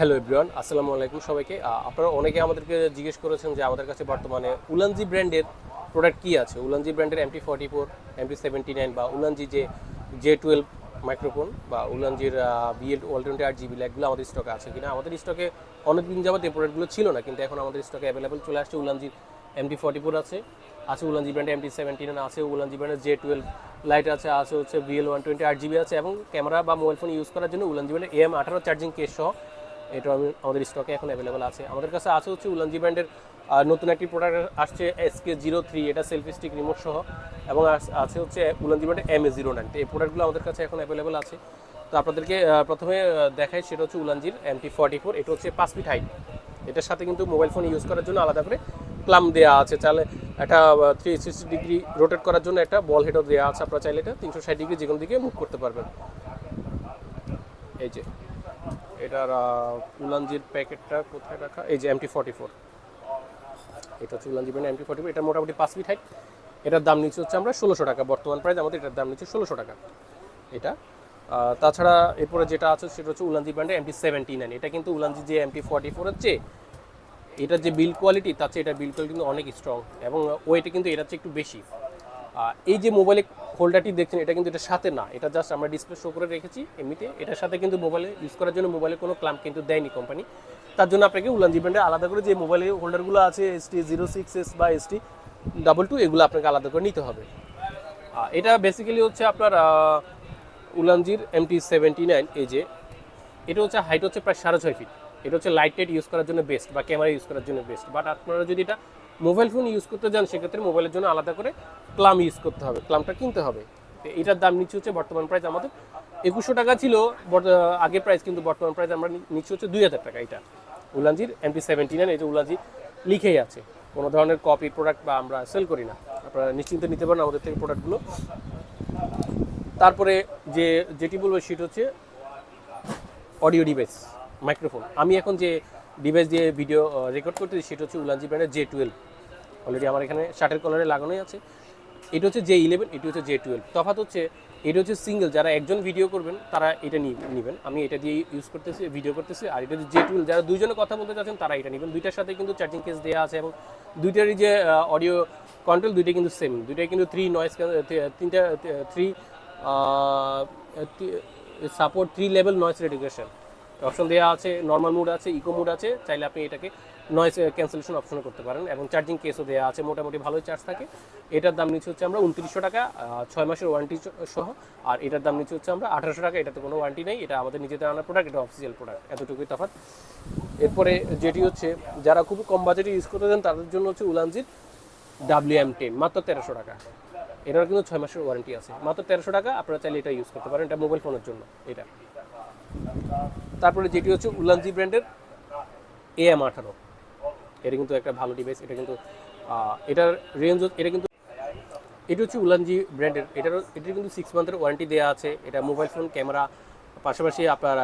Hello everyone আসসালামু আলাইকুম সবাইকে। আপনারা অনেকে আমাদেরকে জিজ্ঞেস করেছেন যে আমাদের কাছে বর্তমানে উলানজি ব্র্যান্ডের প্রোডাক্ট কী আছে? উলানজি ব্র্যান্ডের MT forty four MT seventy nine বা উলানজি যে জে টুয়েলভ মাইক্রোফোন বা উলানজির বিএল ওয়াল টোয়েন্টি আট জিবি ল্যাগগুলো আমাদের স্টকে আছে কিনা? আমাদের স্টকে অনেক দিন যাবত এই প্রোডাক্টগুলো ছিল না, কিন্তু এখন আমাদের স্টকে অ্যাভেলেবেল চলে আসছে। উলানজির এমটি ফর্টি ফোর আছে আছে উলানজি ব্র্যান্ডের এমটি সেভেন্টি নাইন আছে উলানজি ব্র্যান্ডের জে টুয়েলভ লাইট আছে আছে হচ্ছে বিএল ওয়ান টোয়েন্টি আট জিবি আছে এবং ক্যামেরা বা মোবাইল ফোন ইউজ করার জন্য উলানজি ব্র্যান্ডের এম আঠারো চার্জিং কেস সহ এটা আমি আমাদের স্টকে এখন অ্যাভেলেবেল আছে। আমাদের কাছে আছে হচ্ছে উলানজি ব্র্যান্ডের নতুন একটি প্রোডাক্ট আসছে এসকে জিরো থ্রি এটা সেলফি স্টিক রিমোট সহ, এবং আছে হচ্ছে উলানজি ব্র্যান্ডের এম এ জিরো নাইন এই প্রোডাক্টগুলো আমাদের কাছে এখন অ্যাভেলেবেল আছে। তো আপনাদেরকে প্রথমে দেখাই, সেটা হচ্ছে উলানজির এমটি ফর্টি ফোর এটা হচ্ছে পাঁচ ফিট হাইট এটার সাথে কিন্তু মোবাইল ফোন ইউজ করার জন্য আলাদা করে প্লাম দেওয়া আছে। চাইলে একটা থ্রি সিক্সটি ডিগ্রি রোটেট করার জন্য একটা বল হেডও দেওয়া আছে। আপনারা চাইলে এটা তিনশো ষাট ডিগ্রি যে কোনো দিকে মুভ করতে পারবেন। এই যে এটার উলানজির প্যাকেটটা কোথায় রাখা? এই যে এমটি ফর্টি ফোর এটা হচ্ছে Ulanzi brand MT forty four এটা মোটামুটি পাঁচ ফিট হাইট এটার দাম নিচ্ছে হচ্ছে আমরা ষোলোশো টাকা। বর্তমান প্রাইস আমাদের এটার দাম নিচ্ছে ষোলোশো টাকা। এটা তাছাড়া এরপরে যেটা আছে সেটা হচ্ছে উলানজি ব্র্যান্ডের এমটি সেভেন্টি নাইন এটা কিন্তু উলানজি যে এমটি ফর্টি ফোর হচ্ছে এটার যে বিল কোয়ালিটি তার চেয়ে এটার বিল কোয়ালিটি কিন্তু অনেক স্ট্রং এবং ওয়েটে কিন্তু এটার চেয়ে একটু বেশি। এই যে মোবাইলে হোল্ডারটি দেখছেন, এটা কিন্তু এটার সাথে না, এটা জাস্ট আমরা ডিসপ্লে শো করে রেখেছি এমনিতে। এটার সাথে কিন্তু মোবাইলে ইউজ করার জন্য মোবাইলে কোনো ক্লাম্প কিন্তু দেয়নি কোম্পানি তার জন্য আপনাকে উলানজি ব্র্যান্ডের আলাদা করে যে মোবাইলে হোল্ডারগুলো আছে S T zero six S বা এস টি ডাবল টু এগুলো আপনাকে আলাদা করে নিতে হবে। এটা বেসিক্যালি হচ্ছে আপনার উলানজির এমটি সেভেন্টি নাইন এই যে। এটা হচ্ছে হাইট হচ্ছে প্রায় সাড়ে ছয় ফিট এটা হচ্ছে লাইট টাইট ইউজ করার জন্য বেস্ট বা ক্যামেরা ইউজ করার জন্য বেস্ট বাট আপনারা যদি এটা মোবাইল ফোন ইউজ করতে যান, সেক্ষেত্রে মোবাইলের জন্য আলাদা করে ক্লাম ইউজ করতে হবে, ক্লামটা কিনতে হবে। এটার দাম নিচে হচ্ছে বর্তমান প্রাইস আমাদের একুশশো টাকা ছিল আগের প্রাইস কিন্তু বর্তমান প্রাইস আমরা নিচে হচ্ছে দুই হাজার টাকা এটা। উলানজির এমপি সেভেন্টি নাইন এই যে উলানজি লিখেই আছে, কোনো ধরনের কপি প্রোডাক্ট বা আমরা সেল করি না। আপনারা নিশ্চিন্তে নিতে পারেন আমাদের থেকে প্রোডাক্টগুলো তারপরে যে, যেটি বলব সেটা হচ্ছে অডিও ডিভাইস মাইক্রোফোন আমি এখন যে ডিভাইস দিয়ে ভিডিও রেকর্ড করতেছি সেটা হচ্ছে উলানজি ব্র্যান্ডের জে টুয়েলভ অলরেডি আমার এখানে শার্টের কলারে লাগানোই আছে। এটা হচ্ছে জে ইলেভেন এটি হচ্ছে জে টুয়েলভ তফাৎ হচ্ছে, এটা হচ্ছে সিঙ্গেল যারা একজন ভিডিও করবেন, তারা এটা নেবেন। আমি এটা দিয়ে ইউজ করতেছি ভিডিও করতেছি, আর এটা হচ্ছে জে টুয়েলভ যারা দুইজনে কথা বলতে চাচ্ছেন, তারা এটা নেবেন। দুইটার সাথে কিন্তু চার্জিং কেস দেওয়া আছে এবং দুইটারই যে অডিও কন্ট্রোল দুইটাই কিন্তু সেম দুইটাই কিন্তু থ্রি নয়েস তিনটা three support three level noise reduction option দেওয়া আছে নর্মাল মুড আছে ইকো মুড আছে, চাইলে আপনি এটাকে নয়েস ক্যান্সেলেশন অপশন করতে পারেন এবং চার্জিং কেসও দেওয়া আছে, মোটামুটি ভালোই চার্জ থাকে। এটার দাম নিচ্ছে হচ্ছে আমরা উনত্রিশশো টাকা ছয় মাসের ওয়ারেন্টি সহ। আর এটার দাম নিচ্ছে হচ্ছে আমরা আঠারোশো টাকা, এটাতে কোনো ওয়ারেন্টি নেই, এটা আমাদের নিজেদের আনা প্রোডাক্ট এটা অফিসিয়াল প্রোডাক্ট এতটুকুই তফাৎ। এরপরে যেটি হচ্ছে, যারা খুব কম বাজেটে ইউজ করতে চান, তাদের জন্য হচ্ছে উলানজির ডাব্লিউ এম টেন মাত্র তেরোশো টাকা। এটার কিন্তু ছয় মাসের ওয়ারেন্টি আছে। মাত্র তেরোশো টাকা, আপনারা চাইলে এটা ইউজ করতে পারেন, এটা মোবাইল ফোনের জন্য, এটা। তারপরে যেটি হচ্ছে উলানজি ব্র্যান্ডের এ এম আঠারো। এটা কিন্তু একটা ভালো ডিভাইস এটা কিন্তু এটার রেঞ্জ এটা কিন্তু, এটি হচ্ছে উলানজি ব্র্যান্ডের, এটারও, এটার কিন্তু সিক্স মান্থের ওয়ারেন্টি দেওয়া আছে, এটা মোবাইল ফোন ক্যামেরা পাশাপাশি আপনার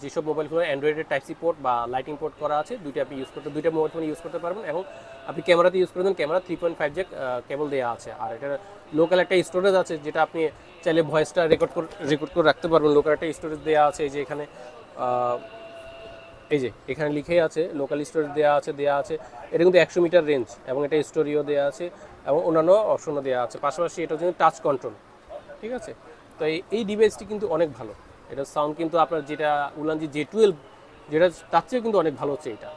যেসব মোবাইল ফোনে অ্যান্ড্রয়েডের টাইপ সি পোর্ট বা লাইটিং পোর্ট করা আছে, দুইটা আপনি ইউজ করতে, দুইটা মোবাইল ফোন ইউজ করতে পারবেন। এবং আপনি ক্যামেরাতে ইউজ করে দেন, camera three point five jack cable দেওয়া আছে। আর এটার লোকাল একটা স্টোরেজ আছে, যেটা আপনি চাইলে ভয়েসটা রেকর্ড করে রেকর্ড করে রাখতে পারবেন। লোকাল একটা স্টোরেজ দেওয়া আছে, এই যে এখানে এই যে এখানে লিখেই আছে লোকাল স্টোরেজ দেওয়া আছে দেওয়া আছে। এটা কিন্তু একশো মিটার রেঞ্জ এবং এটা স্টোরিও দেওয়া আছে এবং অন্যান্য অপশনও দেওয়া আছে। পাশাপাশি এটা হচ্ছে টাচ কন্ট্রোল ঠিক আছে? তো এই ডিভাইসটি কিন্তু অনেক ভালো। এটা সাউন্ড কিন্তু আপনার যেটা উলানজি জে টুয়েলভ যেটা তার চেয়েও কিন্তু অনেক ভালো হচ্ছে এটা।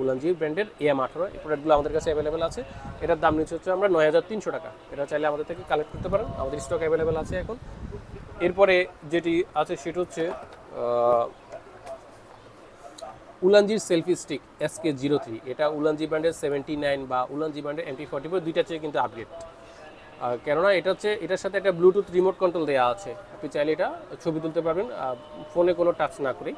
উলানজি ব্র্যান্ডের এম আঠারো, এই প্রোডাক্টগুলো আমাদের কাছে অ্যাভেলেবেল আছে। এটার দাম নিচ্ছে হচ্ছে আমরা নয় হাজার তিনশো টাকা। এটা চাইলে আমাদের থেকে কালেক্ট করতে পারেন। আমাদের স্টক অ্যাভেলেবেল আছে এখন। এরপরে যেটি আছে সেটা হচ্ছে উলানজির selfie stick SK zero three এটা উলানজি ব্র্যান্ডের সেভেন্টি নাইন বা উলানজি ব্র্যান্ডের এমটি ফর্টি ফোর দুইটা চেয়ে কিন্তু আপগ্রেড কেননা এটা হচ্ছে, এটার সাথে একটা ব্লুটুথ রিমোট কন্ট্রোল দেওয়া আছে। আপনি চাইলে এটা ছবি তুলতে পারবেন ফোনে কোনো টাচ না করেই।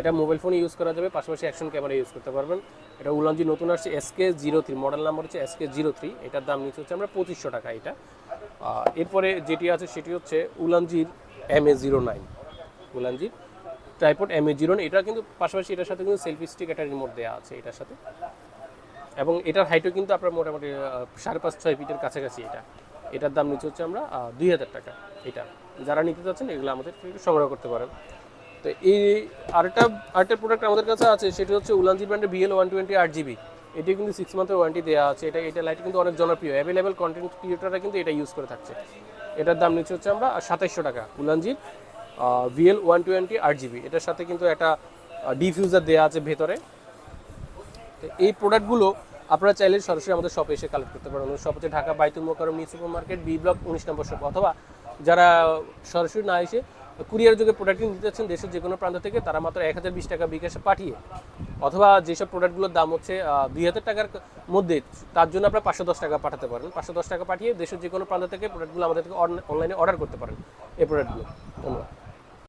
এটা মোবাইল ফোনে ইউজ করা যাবে, পাশাপাশি অ্যাকশন ক্যামেরা ইউজ করতে পারবেন। এটা উলানজি নতুন আসছে SK zero three model number হচ্ছে এসকে জিরো থ্রি এটার দাম নিচ্ছে হচ্ছে আমরা পঁচিশশো টাকা এটা। এরপরে যেটি আছে সেটি হচ্ছে উলানজির M A zero nine উলানজির tripod M A zero nine এটা কিন্তু পাশাপাশি এটার সাথে কিন্তু সেলফি স্টিক একটা রিমোট দেওয়া আছে এটার সাথে। এবং এটার হাইটও কিন্তু আপনার মোটামুটি সাড়ে পাঁচ ছয় ফিটের কাছাকাছি এটা। এটার দাম নিচে হচ্ছে আমরা দুই হাজার টাকা। এটা যারা নিতে চাচ্ছেন, এগুলো আমাদের সংগ্রহ করতে পারেন। তো এই আরেকটা আরেকটা প্রোডাক্ট আমাদের কাছে আছে, সেটা হচ্ছে উলানজি ব্র্যান্ডের বিএল ওয়ান টোয়েন্টি আট জিবি এটি কিন্তু সিক্স মান্থের ওয়ারেন্টি দেওয়া আছে। এটা এটা লাইট কিন্তু অনেক জনপ্রিয়। অ্যাভেলেবেল কন্টেন্ট ক্রিয়েটাররা কিন্তু এটা ইউজ করে থাকছে। এটার দাম নিচ্ছে হচ্ছে আমরা সাতাইশশো টাকা উলানজির ভিএল ওয়ান টোয়েন্টি আট জিবি এটার সাথে কিন্তু একটা ডিফিউজার দেওয়া আছে ভেতরে। এই প্রোডাক্টগুলো আপনারা চাইলে সরাসরি আমাদের শপে এসে কালেক্ট করতে পারেন। শপ হচ্ছে Dhaka Baitul Mukarram new super market B block উনিশ নম্বর শপ অথবা যারা সরাসরি না এসে কুরিয়ার যোগে প্রোডাক্টটি নিতে যাচ্ছেন, দেশের যে কোনো প্রান্ত থেকে তারা মাত্র এক হাজার বিশ টাকা বিকাশে পাঠিয়ে অথবা যেসব প্রোডাক্টগুলোর দাম হচ্ছে দুই হাজার টাকার মধ্যে, তার জন্য আপনারা পাঁচশো দশ টাকা পাঠাতে পারেন। পাঁচশো দশ টাকা পাঠিয়ে দেশের যে কোনো প্রান্ত থেকে প্রোডাক্টগুলো আমাদের থেকে অনলাইনে অর্ডার করতে পারেন। এই প্রোডাক্টগুলো ধন্যবাদ।